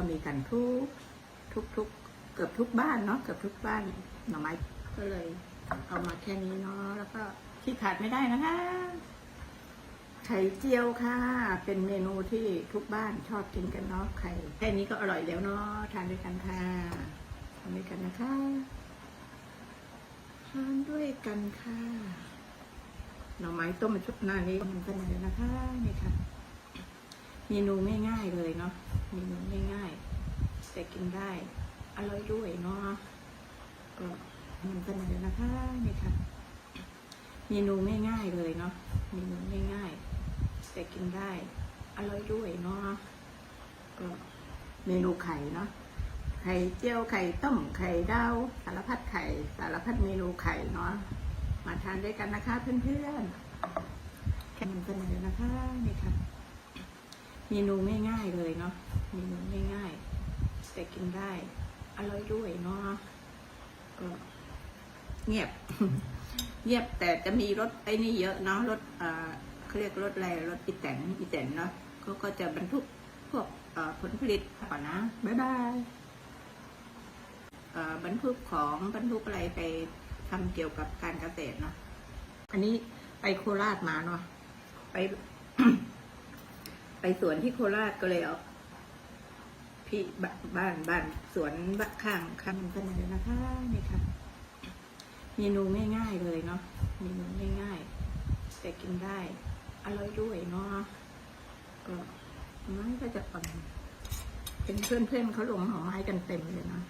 ก็มีกันทุกทุกทุกเกือบทุกบ้านเนาะเกือบทุกบ้านหน่อไม้ก็เลย เอามาแค่นี้เนาะแล้วก็ที่ขาดไม่ได้นะคะไข่เจียวค่ะ เป็นเมนูที่ทุกบ้านชอบกินกันเนาะไข่แค่นี้ก็อร่อยแล้วเนาะทานด้วยกันค่ะทานด้วยกันนะคะทานด้วยกันค่ะหน่อไม้ต้มชุบหน้านี้มันกันเลยนะคะนี่ค่ะ เมนูง่ายๆเลยเนาะเมนูง่ายๆแต่กินได้ อร่อยด้วยเนาะก็มันกันเลยนะคะนี่ค่ะเมนูง่ายๆเลยเนาะเมนูง่ายๆแต่กินได้ อร่อยด้วยเนาะก็เมนูไข่เนาะไข่เจียวไข่ต้มไข่ดาวสารพัดไข่ สารพัดเมนูไข่เนาะมาทานด้วยกันนะคะเพื่อนๆแค่มันกันเลยนะคะนี่ค่ะ เมนูง่ายๆเลยเนาะเมนูง่ายๆ แต่กินได้ อร่อยด้วยเนาะก็เงียบ เงียบแต่จะมีรถไอ้นี่เยอะเนาะรถเอ่อเขาเรียกรถอะไรรถอีแตนอีแตนเนาะเขาก็จะบรรทุกพวกผลผลิตก่อนนะ บ๊ายบายบรรทุกของบรรทุกอะไรไปทำเกี่ยวกับการเกษตรเนาะอันนี้ไปโคราชมาเนาะไป ไปสวนที่โคราชก็เลยเอาพี่บบ้านบ้านสวนบ้านข้างข้างกันเลยนะคะนี่ค่ะเมนูง่ายๆเลยเนาะเมนูง่ายๆแต่กินได้อร่อยด้วยเนาะก็ไม้ก็จะอ่อนเป็นเพื่อนๆเขาลงหอไม้กันเต็มเลยนะ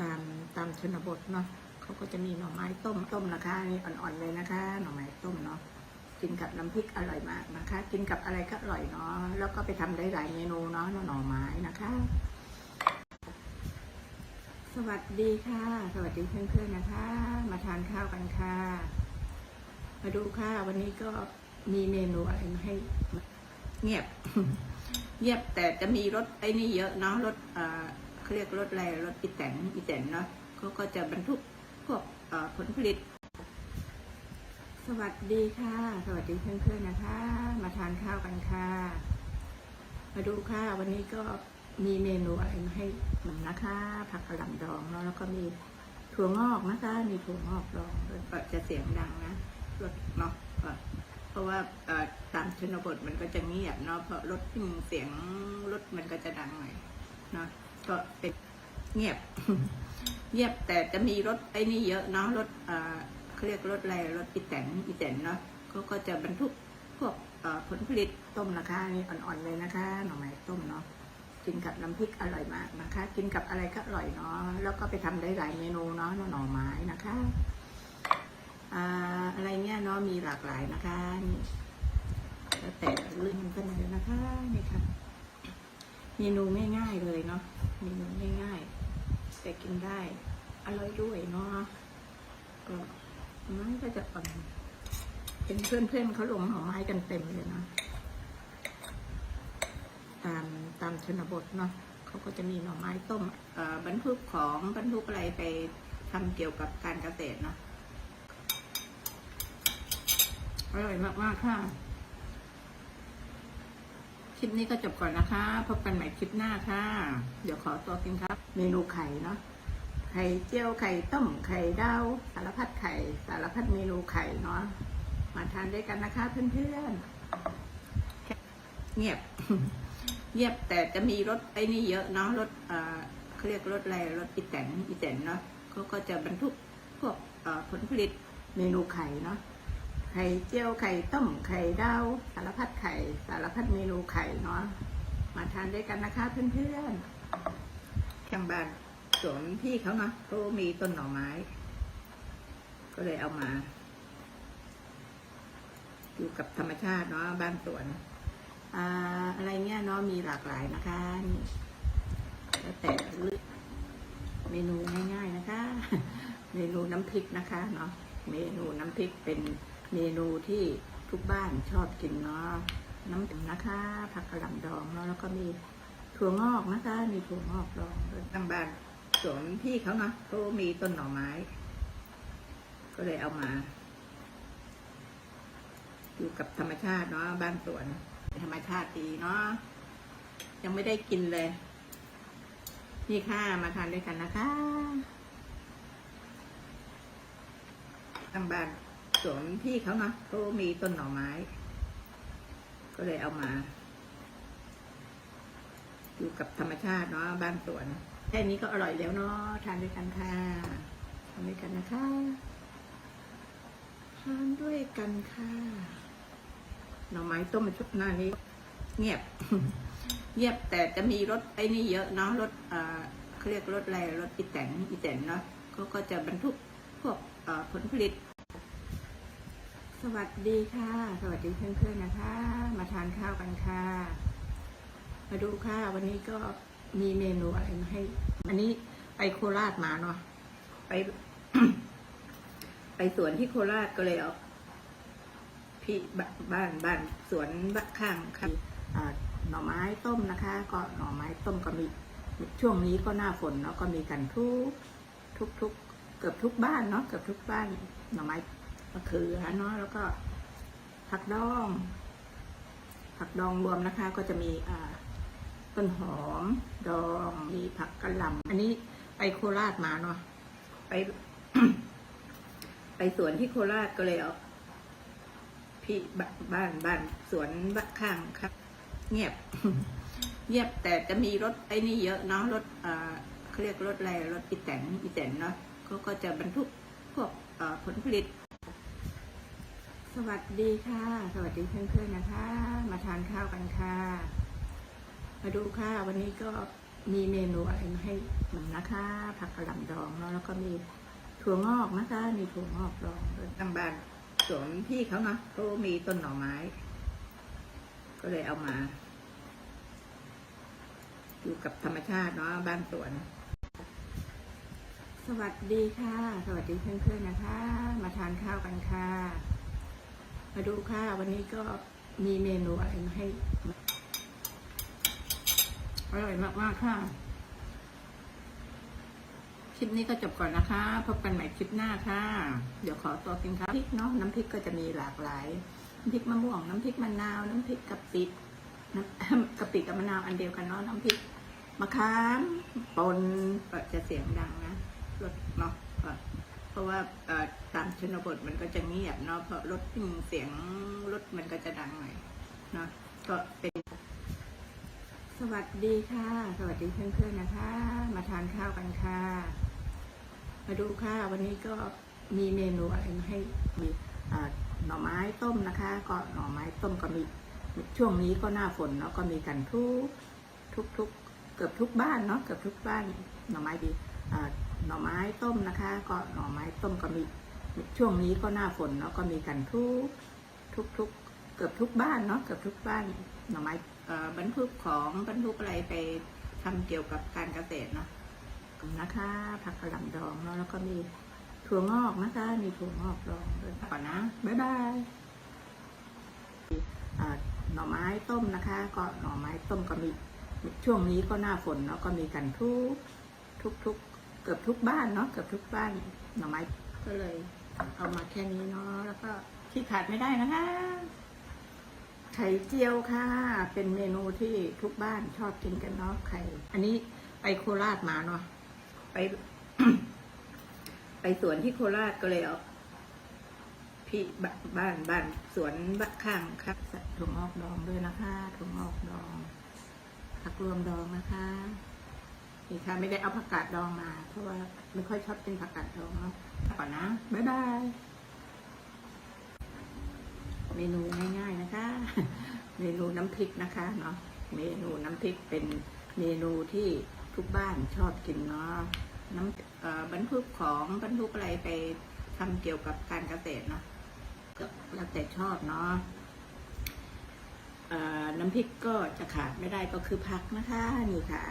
ตามตามชนบทเนาะเขาก็จะมีหน่อไม้ต้มต้มนะคะนี่อ่อนๆเลยนะคะ หน่อไม้ต้มเนาะ กินกับน้ำพริกอร่อยมากนะคะ กินกับอะไรก็อร่อยเนาะแล้วก็ไปทำได้หลายเมนูเนาะหน่อไม้นะคะ สวัสดีค่ะ สวัสดีเพื่อนๆนะคะ มาทานข้าวกันค่ะ มาดูค่ะ วันนี้ก็มีเมนูอะไรมาให้เงียบ เงียบแต่จะมีรถไอ้นี่เยอะเนาะรถเอ่อเขาเรียกรถอะไรรถอีแตนอีแตนเนาะเขาก็จะบรรทุกพวกผลผลิต สวัสดีค่ะ สวัสดีเพื่อนๆนะคะ มาทานข้าวกันค่ะ มาดูค่ะ วันนี้ก็มีเมนูอะไรมาให้หนึ่งนะคะ ผักกระหล่ำดองเนาะแล้วก็มีถั่วงอกนะคะ มีถั่วงอกดองด้วยก็จะเสียงดังนะรถเนาะเพราะว่าตามชนบทมันก็จะเงียบเนาะเพราะรถเสียงรถมันก็จะดังหน่อยเนาะก็เป็นเงียบ เงียบแต่จะมีรถไอ้นี่เยอะเนาะรถ เขาเรียกรถอะไรรถอีแตนอีแตนเนาะเขาก็จะบรรทุกพวกผลผลิตต้มนะคะนี่อ่อนๆเลยนะคะ หน่อไม้ต้มเนาะกินกับน้ำพริกอร่อยมากนะคะ กินกับอะไรก็อร่อยเนาะแล้วก็ไปทำได้หลายเมนูเนาะหน่อไม้นะคะอ่าอะไรเงี้ยเนาะมีหลากหลายนะคะนี่แล้วแต่ลืมกันเลยนะคะนี่ค่ะเมนูง่ายๆเลยเนาะเมนูง่ายๆแต่กินได้อร่อยด้วยเนาะก็ ไม้ก็จะอ่อนเป็นเพื่อนๆเขาลงหน่อไม้กันเต็มเลยนะ ตามตามชนบทเนาะเขาก็จะมีหน่อไม้ต้มบรรทุกของบรรทุกอะไรไปทำเกี่ยวกับการเกษตรเนาะอร่อยมากๆค่ะ คลิปนี้ก็จบก่อนนะคะ พบกันใหม่คลิปหน้าค่ะ เดี๋ยวขอตัวกินครับ เมนูไข่เนาะ ไข่เจียวไข่ต้มไข่ดาวสารพัดไข่ สารพัดเมนูไข่เนาะมาทานด้วยกันนะคะเพื่อนๆเงียบ เงียบแต่จะมีรถไอ้นี่เยอะเนาะรถเอ่อเขาเรียกรถอะไรรถอีแตนอีแตนเนาะเขาก็จะบรรทุกพวกผลผลิตเมนูไข่เนาะไข่เจียวไข่ต้มไข่ดาวสารพัดไข่ สารพัดเมนูไข่เนาะมาทานด้วยกันนะคะเพื่อนๆข้างบ้าน สวนพี่เขาเนาะเขามีต้นหน่อไม้ ก็เลยเอามา อยู่กับธรรมชาติเนาะบ้านสวนอ่าอะไรเงี้ยเนาะมีหลากหลายนะคะนี่แล้วแต่เลือกเมนูง่าย ๆนะคะ เมนูน้ำพริกนะคะเนาะเมนูน้ำพริกเป็นเมนูที่ทุกบ้านชอบกินเนาะน้ำถึงนะคะผักกระหล่ำดองเนาะแล้วก็มีถั่วงอกนะคะ มีถั่วงอกดองด้วยตั้งบ้าน สวนพี่เขาเนาะเขามีต้นหน่อไม้ ก็เลยเอามา อยู่กับธรรมชาติเนาะบ้านสวน ธรรมชาติดีเนาะยังไม่ได้กินเลย นี่ค่ะมาทานด้วยกันนะคะทางบ้านสวนพี่เขาเนาะเขามีต้นหน่อไม้ ก็เลยเอามา อยู่กับธรรมชาติเนาะบ้านสวน แค่นี้ก็อร่อยแล้วเนาะทานด้วยกันค่ะทานด้วยกันนะคะทานด้วยกันค่ะหน่อไม้ต้มชุบหน้านี้ เงียบ เงียบแต่จะมีรถไอ้นี่เยอะเนาะรถเอ่อเขาเรียกรถอะไรรถอีแตนอีแตนเนาะก็ก็จะบรรทุกพวกผลผลิต สวัสดีค่ะ สวัสดีเพื่อนๆนะคะ มาทานข้าวกันค่ะ มาดูค่ะ วันนี้ก็ มีเมนูอะไรมาให้ อันนี้ไปโคราชมาเนาะไป ไปสวนที่โคราชก็เลยเอาพี่บ้านบ้านสวนข้างค่ะหน่อไม้ต้มนะคะ ก็หน่อไม้ต้มก็มีช่วงนี้ก็หน้าฝนเนาะก็มีกันทุกทุกทุกเกือบทุกบ้านเนาะเกือบทุกบ้านหน่อไม้มะเขือเนาะแล้วก็ผักดอง ผักดองรวมนะคะ ก็จะมีอ่า ต้นหอม ดองมีผักกะหล่ำอันนี้ไปโคราชมาเนาะไป ไปสวนที่โคราชก็เลยเอาพี่บ้านบ้านสวนบ้านข้างครับ เงียบ เงียบแต่จะมีรถไอ้นี่เยอะเนาะรถเอ่อเขาเรียกรถอะไรรถอีแตนอีแตนเนาะก็ก็จะบรรทุกพวกผลผลิต สวัสดีค่ะ สวัสดีเพื่อนๆนะคะ มาทานข้าวกันค่ะ มาดูค่ะ วันนี้ก็มีเมนูอะไรมาให้หมันนะคะ ผักกระหล่ำดองเนาะแล้วก็มีถั่วงอกนะคะ มีถั่วงอกดองด้วยทางบ้านสวนพี่เขานะเขามีต้นหน่อไม้ ก็เลยเอามา อยู่กับธรรมชาติเนาะบ้านสวน สวัสดีค่ะ สวัสดีเพื่อนๆนะคะ มาทานข้าวกันค่ะ มาดูค่ะ วันนี้ก็มีเมนูอะไรมาให้ อร่อยมาก ๆ ค่ะ คลิปนี้ก็จบก่อนนะคะ พบกันใหม่คลิปหน้าค่ะ เดี๋ยวขอตัวกินครับพริกเนาะน้ำพริกก็จะมีหลากหลายน้ำพริกมะม่วง น้ำพริกมะนาว น้ำพริกกะปิน้ำกะปิกับมะนาวอันเดียวกันเนาะน้ำพริกมะขามปนจะเสียงดังนะรถเนาะเพราะว่าตามชนบทมันก็จะเงียบเนาะเพราะรถเสียงรถมันก็จะดังหน่อยเนาะก็เป็น สวัสดีค่ะ สวัสดีเพื่อนๆนะคะ มาทานข้าวกันค่ะ มาดูค่ะ วันนี้ก็มีเมนูอะไรมาให้มีหน่อไม้ต้มนะคะ ก็หน่อไม้ต้มก็มีช่วงนี้ก็หน้าฝนเนาะก็มีกันทุกทุกทุกเกือบทุกบ้านเนาะเกือบทุกบ้านหน่อไม้ดีหน่อไม้ต้มนะคะ ก็หน่อไม้ต้มก็มีช่วงนี้ก็หน้าฝนเนาะก็มีกันทุกทุกทุกเกือบทุกบ้านเนาะเกือบทุกบ้านหน่อไม้ บรรทุกของบรรทุกอะไรไปทำเกี่ยวกับการเกษตรเนาะนะคะผักกระหล่ำดองเนาะแล้วก็มีถั่วงอกนะคะ มีถั่วงอกดองด้วยก่อนนะ บ๊ายบายหน่อไม้ต้มนะคะ ก็หน่อไม้ต้มก็มีช่วงนี้ก็หน้าฝนเนาะก็มีกันทุกทุกทุกเกือบทุกบ้านเนาะเกือบทุกบ้านหน่อไม้ก็เลย เอามาแค่นี้เนาะแล้วก็ที่ขาดไม่ได้นะคะ ไข่เจียวค่ะ เป็นเมนูที่ทุกบ้านชอบกินกันเนาะไข่ อันนี้ไปโคราชมาเนาะไป ไปสวนที่โคราชก็เลยเอาพี่บ้านบ้านสวนบ้านข้างครับถั่วงอกดองด้วยนะคะถั่วงอกดอง ผักรวมดองนะคะนี่ค่ะไม่ได้เอาผักกาดดองมา เพราะว่าไม่ค่อยชอบกินผักกาดดองเนาะก่อนนะบ๊ายบายเมนูง่าย เมนูน้ำพริกนะคะเนาะเมนูน้ำพริกเป็นเมนูที่ทุกบ้านชอบกินเนาะน้ำบรรทุกของบรรทุกอะไรไปทำเกี่ยวกับการเกษตรเนาะก็แล้วแต่ชอบเนาะน้ำพริกก็จะขาดไม่ได้ก็คือผักนะคะนี่ค่ะ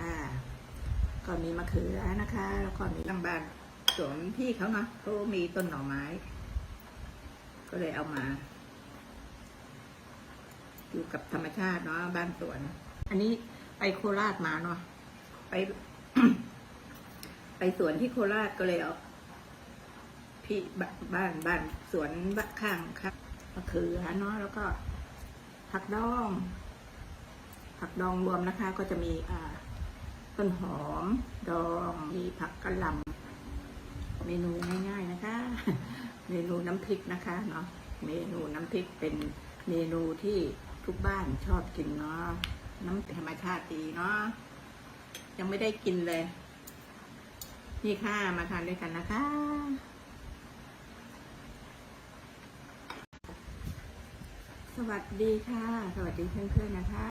ก็มีมะเขือนะคะ แล้วก็มีทางบานสวนพี่เขาเนาะเขามีต้นหน่อไม้ ก็เลยเอามา อยู่กับธรรมชาติเนาะบ้านสวน อันนี้ไปโคราชมาเนาะไปไปสวนที่โคราชก็เลยเอาพี่บ้านบ้านสวนบ้านข้างครับมะเขือเนาะแล้วก็ ผักดอง ผักดองรวมนะคะ ก็จะมีอ่าต้นหอม ดองมีผักกระหล่ำเมนูง่ายๆนะคะ เมนูน้ำพริกนะคะเนาะเมนูน้ำพริกเป็นเมนูที่ ทุกบ้านชอบกินเนาะน้ำธรรมชาติดีเนาะยังไม่ได้กินเลย นี่ค่ะมาทานด้วยกันนะคะ สวัสดีค่ะ สวัสดีเพื่อนๆนะคะ